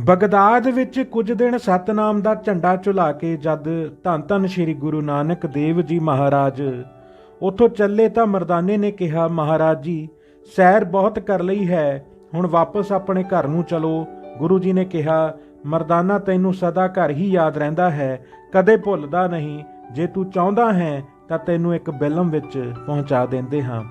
Baghdad ਵਿੱਚ ਕੁਝ ਦਿਨ ਸਤਨਾਮ ਦਾ ਝੰਡਾ ਝੁਲਾ ਕੇ ਜਦ ਧੰਨ ਧੰਨ ਸ੍ਰੀ ਗੁਰੂ ਨਾਨਕ ਦੇਵ ਜੀ ਮਹਾਰਾਜ, ਉੱਥੋਂ ਚੱਲੇ ਤਾਂ ਮਰਦਾਨੇ ਨੇ ਕਿਹਾ, ਮਹਾਰਾਜ ਜੀ, ਸੈਰ ਬਹੁਤ ਕਰ ਲਈ ਹੈ, ਹੁਣ ਵਾਪਸ ਆਪਣੇ ਘਰ ਨੂੰ ਚਲੋ। ਗੁਰੂ ਜੀ ਨੇ ਕਿਹਾ, ਮਰਦਾਨਾ ਤੈਨੂੰ ਸਦਾ ਘਰ ਹੀ ਯਾਦ ਰਹਿੰਦਾ ਹੈ, ਕਦੇ ਭੁੱਲਦਾ ਨਹੀਂ। ਜੇ ਤੂੰ ਚਾਹੁੰਦਾ ਹੈ, ਤਾਂ ਤੈਨੂੰ ਇੱਕ ਬਿਲਮ ਵਿੱਚ ਪਹੁੰਚਾ ਦਿੰਦੇ ਹਾਂ।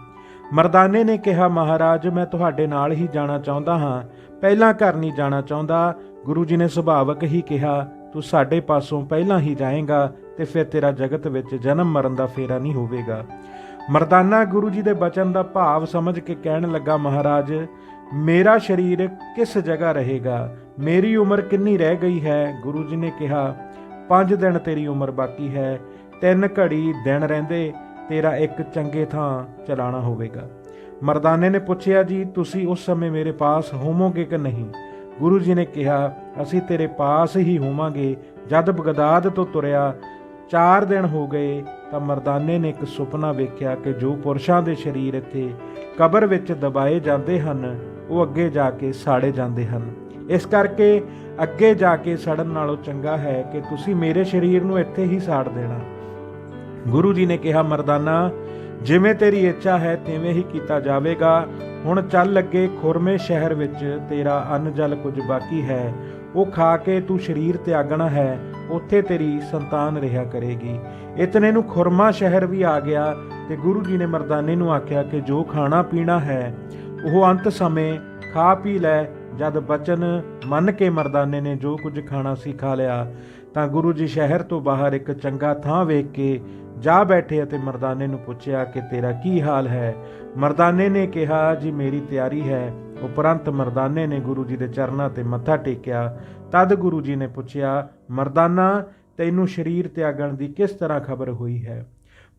ਮਰਦਾਨੇ ਨੇ ਕਿਹਾ, ਮਹਾਰਾਜ, ਮੈਂ ਤੁਹਾਡੇ ਨਾਲ ਹੀ ਜਾਣਾ ਚਾਹੁੰਦਾ ਹਾਂ। ਪਹਿਲਾਂ ਘਰ ਨਹੀਂ ਜਾਣਾ ਚਾਹੁੰਦਾ। ਗੁਰੂ ਜੀ ਨੇ ਸੁਭਾਵਕ ਹੀ ਕਿਹਾ, ਤੂੰ ਸਾਡੇ ਪਾਸੋਂ ਪਹਿਲਾਂ ਹੀ ਜਾਏਗਾ ਤੇ ਫਿਰ ਤੇਰਾ ਜਗਤ ਵਿੱਚ ਜਨਮ ਮਰਨ ਦਾ ਫੇਰਾ ਨਹੀਂ ਹੋਵੇਗਾ। ਮਰਦਾਨਾ ਗੁਰੂ ਜੀ ਦੇ ਬਚਨ ਦਾ ਭਾਵ ਸਮਝ ਕੇ ਕਹਿਣ ਲੱਗਾ, ਮਹਾਰਾਜ, ਮੇਰਾ ਸਰੀਰ ਕਿਸ ਜਗ੍ਹਾ ਰਹੇਗਾ? ਮੇਰੀ ਉਮਰ ਕਿੰਨੀ ਰਹਿ ਗਈ ਹੈ? ਗੁਰੂ ਜੀ ਨੇ ਕਿਹਾ 5 ਦਿਨ ਤੇਰੀ ਉਮਰ ਬਾਕੀ ਹੈ। ਤਿੰਨ ਘੜੀ ਦਿਨ ਰਹਿੰਦੇ ਤੇਰਾ ਇੱਕ ਚੰਗੇ ਥਾਂ ਚਲਾਣਾ ਹੋਵੇਗਾ। ਮਰਦਾਨੇ ਨੇ ਪੁੱਛਿਆ, ਜੀ, ਤੁਸੀਂ ਉਸ ਸਮੇਂ ਮੇਰੇ ਪਾਸ ਹੋਵੋਗੇ ਕਿ ਨਹੀਂ? ਗੁਰੂ ਜੀ ਨੇ ਕਿਹਾ, ਅਸੀਂ ਤੇਰੇ ਪਾਸ ਹੀ ਹੋਵਾਂਗੇ। ਜਦ ਬਗਦਾਦ ਤੋਂ ਤੁਰਿਆ 4 ਦਿਨ ਹੋ ਗਏ, ਤਾਂ ਮਰਦਾਨੇ ਨੇ ਇੱਕ ਸੁਪਨਾ ਵੇਖਿਆ ਕਿ ਜੋ ਪੁਰਸ਼ਾਂ ਦੇ ਸਰੀਰ ਇੱਥੇ ਕਬਰ ਵਿੱਚ ਦਬਾਏ ਜਾਂਦੇ ਹਨ, ਉਹ ਅੱਗੇ ਜਾ ਕੇ ਸਾੜੇ ਜਾਂਦੇ ਹਨ। ਇਸ ਕਰਕੇ ਅੱਗੇ ਜਾ ਕੇ ਸੜਨ ਨਾਲੋਂ ਚੰਗਾ ਹੈ ਕਿ ਤੁਸੀਂ ਮੇਰੇ ਸਰੀਰ ਨੂੰ ਇੱਥੇ ਹੀ ਸਾੜ ਦੇਣਾ। ਗੁਰੂ ਜੀ ਨੇ ਕਿਹਾ, ਮਰਦਾਨਾ, ਜਿਵੇਂ ਤੇਰੀ ਇੱਛਾ ਹੈ, ਤਿਵੇਂ ਹੀ ਕੀਤਾ ਜਾਵੇਗਾ। ਹੁਣ ਚੱਲ ਲੱਗੇ ਖੁਰਮੇ ਸ਼ਹਿਰ ਵਿੱਚ, ਤੇਰਾ ਅੰਨ ਜਲ ਕੁਝ ਬਾਕੀ ਹੈ। ਉਹ ਖਾ ਕੇ ਤੂੰ ਸਰੀਰ ਤਿਆਗਣਾ ਹੈ, ਉੱਥੇ ਤੇਰੀ ਸੰਤਾਨ ਰਿਹਾ ਕਰੇਗੀ। ਇਤਨੇ ਨੂੰ ਖੁਰਮਾ ਸ਼ਹਿਰ ਵੀ ਆ ਗਿਆ ਤੇ ਗੁਰੂ ਜੀ ਨੇ ਮਰਦਾਨੇ ਨੂੰ ਆਖਿਆ ਕਿ ਜੋ ਖਾਣਾ ਪੀਣਾ ਹੈ, ਉਹ ਅੰਤ ਸਮੇਂ ਖਾ ਪੀ ਲੈ ਜਦ ਬਚਨ ਮੰਨ ਕੇ ਮਰਦਾਨੇ ਨੇ ਜੋ ਕੁਝ ਖਾਣਾ ਸੀ ਖਾ ਲਿਆ, ਤਾਂ ਗੁਰੂ ਜੀ ਸ਼ਹਿਰ ਤੋਂ ਬਾਹਰ ਇੱਕ ਚੰਗਾ ਥਾਂ ਵੇਖ ਕੇ ਜਾ ਬੈਠੇ ਅਤੇ ਮਰਦਾਨੇ ਨੂੰ ਪੁੱਛਿਆ ਕਿ ਤੇਰਾ ਕੀ ਹਾਲ ਹੈ? ਮਰਦਾਨੇ ਨੇ ਕਿਹਾ, ਜੀ ਮੇਰੀ ਤਿਆਰੀ ਹੈ। ਉਪਰੰਤ ਮਰਦਾਨੇ ਨੇ ਗੁਰੂ ਜੀ ਦੇ ਚਰਨਾਂ ਤੇ ਮੱਥਾ ਟੇਕਿਆ। ਤਦ ਗੁਰੂ ਜੀ ਨੇ ਪੁੱਛਿਆ, ਮਰਦਾਨਾ, ਤੈਨੂੰ ਸਰੀਰ ਤਿਆਗਣ ਦੀ ਕਿਸ ਤਰ੍ਹਾਂ ਖਬਰ ਹੋਈ ਹੈ?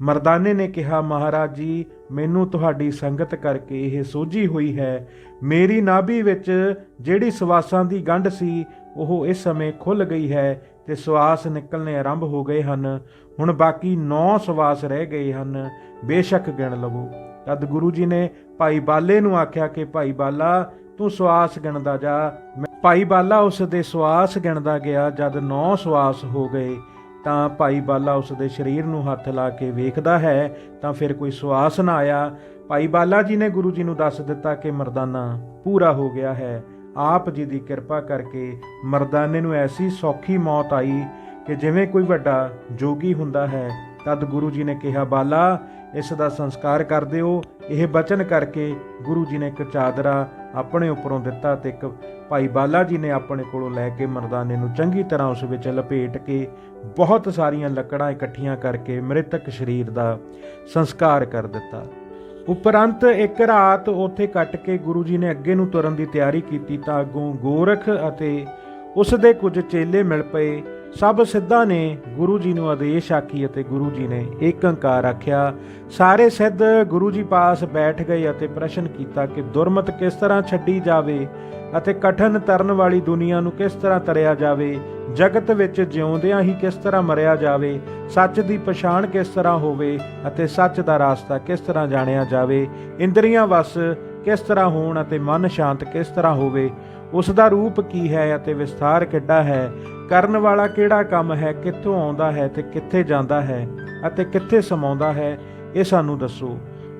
ਮਰਦਾਨੇ ਨੇ ਕਿਹਾ, ਮਹਾਰਾਜ ਜੀ, ਮੈਨੂੰ ਤੁਹਾਡੀ ਸੰਗਤ ਕਰਕੇ ਇਹ ਸੋਝੀ ਹੋਈ ਹੈ। ਮੇਰੀ ਨਾਭੀ ਵਿੱਚ ਜਿਹੜੀ ਸਵਾਸਾਂ ਦੀ ਗੰਢ ਸੀ, ਉਹ ਇਸ ਸਮੇਂ ਖੁੱਲ ਗਈ ਹੈ ਤੇ ਸਵਾਸ ਨਿਕਲਣੇ ਆਰੰਭ ਹੋ ਗਏ ਹਨ। ਹੁਣ ਬਾਕੀ 9 ਸਵਾਸ ਰਹਿ ਗਏ ਹਨ। ਬੇਸ਼ੱਕ ਗਿਣ ਲਵੋ। ਤਦ ਗੁਰੂ ਜੀ ਨੇ ਭਾਈ ਬਾਲੇ ਨੂੰ ਆਖਿਆ ਕਿ, ਭਾਈ ਬਾਲਾ, ਤੂੰ ਸਵਾਸ ਗਿਣਦਾ ਜਾ। ਮੈਂ- ਭਾਈ ਬਾਲਾ ਉਸ ਦੇ ਸਵਾਸ ਗਿਣਦਾ ਗਿਆ ਜਦ 9 ਸਵਾਸ ਹੋ ਗਏ। ਤਾਂ ਭਾਈ ਬਾਲਾ ਉਸ ਦੇ ਸਰੀਰ ਨੂੰ ਹੱਥ ਲਾ ਕੇ ਵੇਖਦਾ ਹੈ, ਤਾਂ ਫਿਰ ਕੋਈ ਸਵਾਸ ਨਾ ਆਇਆ। ਭਾਈ ਬਾਲਾ ਜੀ ਨੇ ਗੁਰੂ ਜੀ ਨੂੰ ਦੱਸ ਦਿੱਤਾ ਕਿ ਮਰਦਾਨਾ ਪੂਰਾ ਹੋ ਗਿਆ ਹੈ। ਆਪ ਜੀ ਦੀ ਕਿਰਪਾ ਕਰਕੇ ਮਰਦਾਨੇ ਨੂੰ ਐਸੀ ਸੌਖੀ ਮੌਤ ਆਈ ਕਿ ਜਿਵੇਂ ਕੋਈ ਵੱਡਾ ਜੋਗੀ ਹੁੰਦਾ ਹੈ, ਤਦ ਗੁਰੂ ਜੀ ਨੇ ਕਿਹਾ, ਬਾਲਾ, ਇਸ ਦਾ ਸੰਸਕਾਰ ਕਰ ਦਿਓ। ਇਹ ਬਚਨ ਕਰਕੇ ਗੁਰੂ ਜੀ ਨੇ ਇੱਕ ਚਾਦਰਾ ਆਪਣੇ ਉੱਪਰੋਂ ਦਿੱਤਾ ਤੇ ਇੱਕ ਭਾਈ ਬਾਲਾ ਜੀ ਨੇ ਆਪਣੇ ਕੋਲੋਂ ਲੈ ਕੇ ਮਰਦਾਨੇ ਨੂੰ ਚੰਗੀ ਤਰ੍ਹਾਂ ਉਸ ਵਿੱਚ ਲਪੇਟ ਕੇ ਬਹੁਤ ਸਾਰੀਆਂ ਲੱਕੜਾਂ ਇਕੱਠੀਆਂ ਕਰਕੇ ਮ੍ਰਿਤਕ ਸਰੀਰ ਦਾ ਸੰਸਕਾਰ ਕਰ ਦਿੱਤਾ। ਉਪਰੰਤ ਇੱਕ ਰਾਤ ਉੱਥੇ ਕੱਟ ਕੇ ਗੁਰੂ ਜੀ ਨੇ ਅੱਗੇ ਨੂੰ ਤੁਰਨ ਦੀ ਤਿਆਰੀ ਕੀਤੀ ਤਾਂ ਅੱਗੋਂ ਗੋਰਖ ਅਤੇ ਉਸ ਦੇ ਕੁਝ ਚੇਲੇ ਮਿਲ ਪਏ। ਸਭ ਸਿੱਧਾਂ ਨੇ ਗੁਰੂ ਜੀ ਨੂੰ ਆਦੇਸ਼ ਆਖੀ ਅਤੇ ਗੁਰੂ ਜੀ ਨੇ ਏਕ ਓੰਕਾਰ ਆਖਿਆ। ਸਾਰੇ ਸਿੱਧ ਗੁਰੂ ਜੀ ਪਾਸ ਬੈਠ ਗਏ ਅਤੇ ਪ੍ਰਸ਼ਨ ਕੀਤਾ ਕਿ ਦੁਰਮਤ ਕਿਸ ਤਰ੍ਹਾਂ ਛੱਡੀ ਜਾਵੇ ਅਤੇ ਕਠਨ ਤਰਨ ਵਾਲੀ ਦੁਨੀਆ ਨੂੰ ਕਿਸ ਤਰ੍ਹਾਂ ਤਰਿਆ ਜਾਵੇ, ਜਗਤ ਵਿੱਚ ਜਿਉਂਦਿਆਂ ਹੀ ਕਿਸ ਤਰ੍ਹਾਂ ਮਰਿਆ ਜਾਵੇ, ਸੱਚ ਦੀ ਪਛਾਣ ਕਿਸ ਤਰ੍ਹਾਂ ਹੋਵੇ ਅਤੇ ਸੱਚ ਦਾ ਰਾਸਤਾ ਕਿਸ ਤਰ੍ਹਾਂ ਜਾਣਿਆ ਜਾਵੇ, ਇੰਦਰੀਆਂ ਵਸ ਕਿਸ ਤਰ੍ਹਾਂ ਹੋਣ ਅਤੇ ਮਨ ਸ਼ਾਂਤ ਕਿਸ ਤਰ੍ਹਾਂ ਹੋਵੇ ਉਸ ਦਾ ਰੂਪ ਕੀ ਹੈ ਅਤੇ ਵਿਸਥਾਰ ਕਿੱਡਾ ਹੈ? ਕਰਨ ਵਾਲਾ ਕਿਹੜਾ ਕੰਮ ਹੈ? ਕਿੱਥੋਂ ਆਉਂਦਾ ਹੈ ਤੇ ਕਿੱਥੇ ਜਾਂਦਾ ਹੈ ਅਤੇ ਕਿੱਥੇ ਸਮਾਉਂਦਾ ਹੈ? ਇਹ ਸਾਨੂੰ ਦੱਸੋ।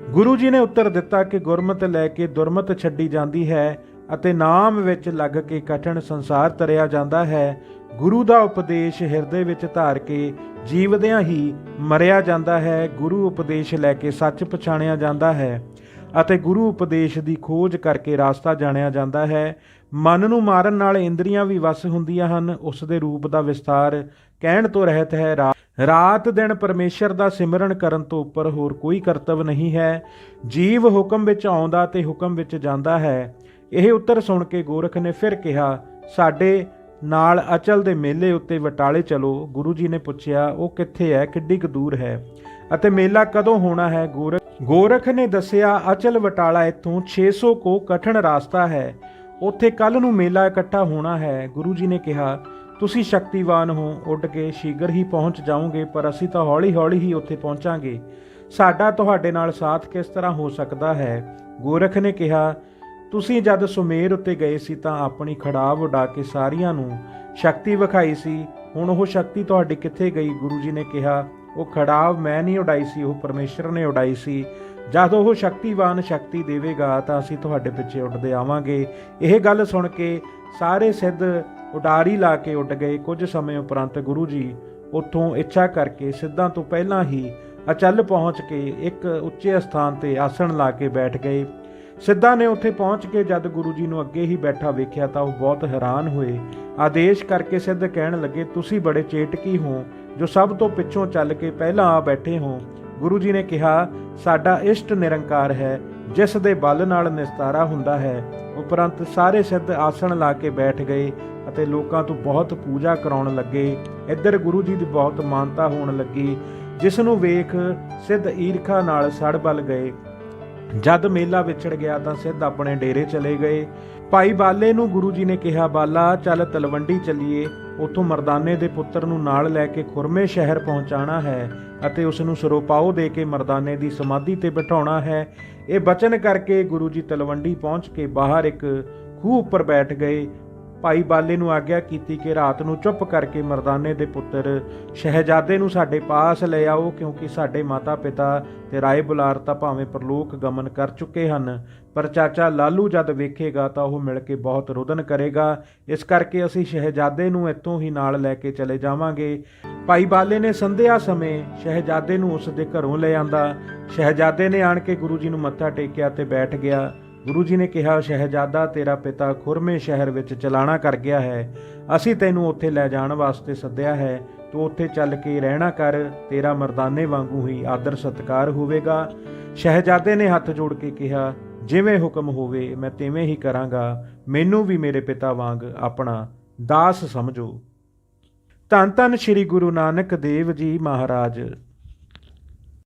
ਗੁਰੂ ਜੀ ਨੇ ਉੱਤਰ ਦਿੱਤਾ ਕਿ ਗੁਰਮਤ ਲੈ ਕੇ ਦੁਰਮਤ ਛੱਡੀ ਜਾਂਦੀ ਹੈ ਅਤੇ ਨਾਮ ਵਿੱਚ ਲੱਗ ਕੇ ਕਠਿਨ ਸੰਸਾਰ ਤਰਿਆ ਜਾਂਦਾ ਹੈ। ਗੁਰੂ ਦਾ ਉਪਦੇਸ਼ ਹਿਰਦੇ ਵਿੱਚ ਧਾਰ ਕੇ ਜੀਵਦਿਆਂ ਹੀ ਮਰਿਆ ਜਾਂਦਾ ਹੈ। ਗੁਰੂ ਉਪਦੇਸ਼ ਲੈ ਕੇ ਸੱਚ ਪਛਾਣਿਆ ਜਾਂਦਾ ਹੈ। ਅਤੇ ਗੁਰੂ ਉਪਦੇਸ਼ ਦੀ ਖੋਜ ਕਰਕੇ ਰਾਸਤਾ ਜਾਣਿਆ ਜਾਂਦਾ ਹੈ। ਮਨ ਨੂੰ ਮਾਰਨ ਨਾਲ ਇੰਦਰੀਆਂ ਵੀ ਵਸ ਹੁੰਦੀਆਂ ਹਨ। ਉਸ ਦੇ ਰੂਪ ਦਾ ਵਿਸਤਾਰ ਕਹਿਣ ਤੋਂ ਰਹਿਤ ਹੈ। ਰਾਤ ਦਿਨ ਪਰਮੇਸ਼ਰ ਦਾ ਸਿਮਰਨ ਕਰਨ ਤੋਂ ਉੱਪਰ ਹੋਰ ਕੋਈ ਕਰਤਵ ਨਹੀਂ ਹੈ। ਜੀਵ ਹੁਕਮ ਵਿੱਚ ਆਉਂਦਾ ਤੇ ਹੁਕਮ ਵਿੱਚ ਜਾਂਦਾ ਹੈ। ਇਹ ਉੱਤਰ ਸੁਣ ਕੇ ਗੋਰਖ ਨੇ ਫਿਰ ਕਿਹਾ, ਸਾਡੇ ਨਾਲ ਅਚਲ ਦੇ ਮੇਲੇ ਉੱਤੇ ਵਟਾਲੇ ਚਲੋ। ਗੁਰੂ ਜੀ ਨੇ ਪੁੱਛਿਆ, ਉਹ ਕਿੱਥੇ ਹੈ? ਕਿੱਡੀ ਕੁ ਦੂਰ ਹੈ? ਅਤੇ ਮੇਲਾ ਕਦੋਂ ਹੋਣਾ ਹੈ? ਗੋਰਖ ਗੋਰਖ ਨੇ ਦੱਸਿਆ, ਅਚਲ ਵਟਾਲਾ ਇੱਥੋਂ 600 ਕੋ ਕਠਨ ਰਾਸਤਾ ਹੈ। ਉੱਥੇ ਕੱਲ ਨੂੰ ਮੇਲਾ ਇਕੱਠਾ ਹੋਣਾ ਹੈ। ਗੁਰੂ ਜੀ ਨੇ ਕਿਹਾ, ਤੁਸੀਂ ਸ਼ਕਤੀਵਾਨ ਹੋ, ਉੱਡ ਕੇ ਸ਼ੀਘਰ ਹੀ ਪਹੁੰਚ ਜਾਓਗੇ, ਪਰ ਅਸੀਂ ਤਾਂ ਹੌਲੀ-ਹੌਲੀ ਹੀ ਉੱਥੇ ਪਹੁੰਚਾਂਗੇ। ਸਾਡਾ ਤੁਹਾਡੇ ਨਾਲ ਸਾਥ ਕਿਸ ਤਰ੍ਹਾਂ ਹੋ ਸਕਦਾ ਹੈ? ਗੋਰਖ ਨੇ ਕਿਹਾ, ਤੁਸੀਂ ਜਦ ਸੁਮੇਰ ਉੱਤੇ ਗਏ ਸੀ ਤਾਂ ਆਪਣੀ ਖੜਾਵ ਉਡਾ ਕੇ ਸਾਰਿਆਂ ਨੂੰ ਸ਼ਕਤੀ ਵਿਖਾਈ ਸੀ। ਹੁਣ ਉਹ ਸ਼ਕਤੀ ਤੁਹਾਡੀ ਕਿੱਥੇ ਗਈ? ਗੁਰੂ ਜੀ ਨੇ ਕਿਹਾ ਉਹ ਖੜਾਵ ਮੈਂ ਨਹੀਂ ਉਡਾਈ ਸੀ, ਉਹ ਪਰਮੇਸ਼ਰ ਨੇ ਉਡਾਈ ਸੀ। ਜਦ ਉਹ ਸ਼ਕਤੀਵਾਨ ਸ਼ਕਤੀ ਦੇਵੇਗਾ, ਤਾਂ ਅਸੀਂ ਤੁਹਾਡੇ ਪਿੱਛੇ ਉੱਡਦੇ ਆਵਾਂਗੇ। ਇਹ ਗੱਲ ਸੁਣ ਕੇ ਸਾਰੇ ਸਿੱਧ ਉਡਾਰੀ ਲਾ ਕੇ ਉੱਡ ਗਏ। ਕੁਝ ਸਮੇਂ ਉਪਰੰਤ ਗੁਰੂ ਜੀ ਉੱਥੋਂ ਇੱਛਾ ਕਰਕੇ ਸਿੱਧਾਂ ਤੋਂ ਪਹਿਲਾਂ ਹੀ ਅਚਲ ਪਹੁੰਚ ਕੇ ਇੱਕ ਉੱਚੇ ਸਥਾਨ ਤੇ ਆਸਣ ਲਾ ਕੇ ਬੈਠ ਗਏ। ਸਿੱਧਾ ਨੇ ਉੱਥੇ ਪਹੁੰਚ ਕੇ ਜਦ ਗੁਰੂ ਜੀ ਨੂੰ ਅੱਗੇ ਹੀ ਬੈਠਾ ਵੇਖਿਆ ਤਾਂ ਉਹ ਬਹੁਤ ਹੈਰਾਨ ਹੋਏ। ਆਦੇਸ਼ ਕਰਕੇ ਸਿੱਧ ਕਹਿਣ ਲੱਗੇ, ਤੁਸੀਂ ਬੜੇ ਚੇਟਕੀ ਹੋ, ਜੋ ਸਭ ਤੋਂ ਪਿੱਛੋਂ ਚੱਲ ਕੇ ਪਹਿਲਾਂ ਆ ਬੈਠੇ ਹੋ। ਗੁਰੂ ਜੀ ਨੇ ਕਿਹਾ, ਸਾਡਾ ਇਸ਼ਟ ਨਿਰੰਕਾਰ ਹੈ, ਜਿਸ ਦੇ ਬਲ ਨਾਲ ਨਿਸਤਾਰਾ ਹੁੰਦਾ ਹੈ। ਉਪਰੰਤ ਸਾਰੇ ਸਿੱਧ ਆਸਣ ਲਾ ਕੇ ਬੈਠ ਗਏ ਅਤੇ ਲੋਕਾਂ ਤੋਂ ਬਹੁਤ ਪੂਜਾ ਕਰਾਉਣ ਲੱਗੇ। ਇੱਧਰ ਗੁਰੂ ਜੀ ਦੀ ਬਹੁਤ ਮਾਨਤਾ ਹੋਣ ਲੱਗੀ, ਜਿਸ ਨੂੰ ਵੇਖ ਸਿੱਧ ਈਰਖਾ ਨਾਲ ਸੜ ਬਲ ਗਏ। ਜਦ ਮੇਲਾ ਵਿਛੜ ਗਿਆ ਤਾਂ ਸਿੱਧ ਆਪਣੇ ਡੇਰੇ ਚਲੇ ਗਏ। ਭਾਈ ਬਾਲੇ ਨੂੰ ਗੁਰੂ ਜੀ ਨੇ ਕਿਹਾ, ਬਾਲਾ, ਚੱਲ ਤਲਵੰਡੀ ਚੱਲੀਏ। ਉੱਥੋਂ ਮਰਦਾਨੇ ਦੇ ਪੁੱਤਰ ਨੂੰ ਨਾਲ ਲੈ ਕੇ ਖੁਰਮੇ ਸ਼ਹਿਰ ਪਹੁੰਚਾਣਾ ਹੈ ਅਤੇ ਉਸ ਨੂੰ ਸਰੋਪਾਓ ਦੇ ਕੇ ਮਰਦਾਨੇ ਦੀ ਸਮਾਧੀ ਤੇ ਬਿਠਾਉਣਾ ਹੈ। ਇਹ ਬਚਨ ਕਰਕੇ ਗੁਰੂ ਜੀ ਤਲਵੰਡੀ ਪਹੁੰਚ ਕੇ ਬਾਹਰ ਇੱਕ ਖੂਹ ਉੱਪਰ ਬੈਠ ਗਏ। ਭਾਈ ਬਾਲੇ ਨੂੰ ਆਗਿਆ ਕੀਤੀ ਕਿ ਰਾਤ ਨੂੰ ਚੁੱਪ ਕਰਕੇ ਮਰਦਾਨੇ ਦੇ ਪੁੱਤਰ ਸ਼ਹਿਜ਼ਾਦੇ ਨੂੰ ਸਾਡੇ ਪਾਸ ਲੈ ਆਓ, ਕਿਉਂਕਿ ਸਾਡੇ ਮਾਤਾ ਪਿਤਾ ਤੇ ਰਾਏ ਬੁਲਾਰ ਤਾਂ ਭਾਵੇਂ ਪ੍ਰਲੋਕ ਗਮਨ ਕਰ ਚੁੱਕੇ ਹਨ, ਪਰ ਚਾਚਾ ਲਾਲੂ ਜਦ ਵੇਖੇਗਾ ਤਾਂ ਉਹ ਮਿਲ ਕੇ ਬਹੁਤ ਰੁਦਨ ਕਰੇਗਾ। ਇਸ ਕਰਕੇ ਅਸੀਂ ਸ਼ਹਿਜ਼ਾਦੇ ਨੂੰ ਇੱਥੋਂ ਹੀ ਨਾਲ ਲੈ ਕੇ ਚਲੇ ਜਾਵਾਂਗੇ। ਭਾਈ ਬਾਲੇ ਨੇ ਸੰਧਿਆ ਸਮੇਂ ਸ਼ਹਿਜ਼ਾਦੇ ਨੂੰ ਉਸ ਦੇ ਘਰੋਂ ਲੈ ਆਂਦਾ। ਸ਼ਹਿਜ਼ਾਦੇ ਨੇ ਆਣ ਕੇ ਗੁਰੂ ਜੀ ਨੂੰ ਮੱਥਾ ਟੇਕਿਆ ਤੇ ਬੈਠ ਗਿਆ। ਗੁਰੂ ਜੀ ਨੇ ਕਿਹਾ, ਸ਼ਹਿਜ਼ਾਦਾ, ਤੇਰਾ ਪਿਤਾ ਖੁਰਮੇ ਸ਼ਹਿਰ ਵਿੱਚ ਚਲਾਣਾ ਕਰ ਗਿਆ ਹੈ। ਅਸੀਂ ਤੈਨੂੰ ਉੱਥੇ ਲੈ ਜਾਣ ਵਾਸਤੇ ਸੱਦਿਆ ਹੈ। ਤੂੰ ਉੱਥੇ ਚੱਲ ਕੇ ਰਹਿਣਾ ਕਰ। ਤੇਰਾ ਮਰਦਾਨੇ ਵਾਂਗੂ ਹੀ ਆਦਰ ਸਤਕਾਰ ਹੋਵੇਗਾ। ਸ਼ਹਿਜ਼ਾਦੇ ਨੇ ਹੱਥ ਜੋੜ ਕੇ ਕਿਹਾ, ਜਿਵੇਂ ਹੁਕਮ ਹੋਵੇ, ਮੈਂ ਤਿਵੇਂ ਹੀ ਕਰਾਂਗਾ। ਮੈਨੂੰ ਵੀ ਮੇਰੇ ਪਿਤਾ ਵਾਂਗ ਆਪਣਾ ਦਾਸ ਸਮਝੋ। ਧੰਨ ਧੰਨ ਸ੍ਰੀ ਗੁਰੂ ਨਾਨਕ ਦੇਵ ਜੀ ਮਹਾਰਾਜ।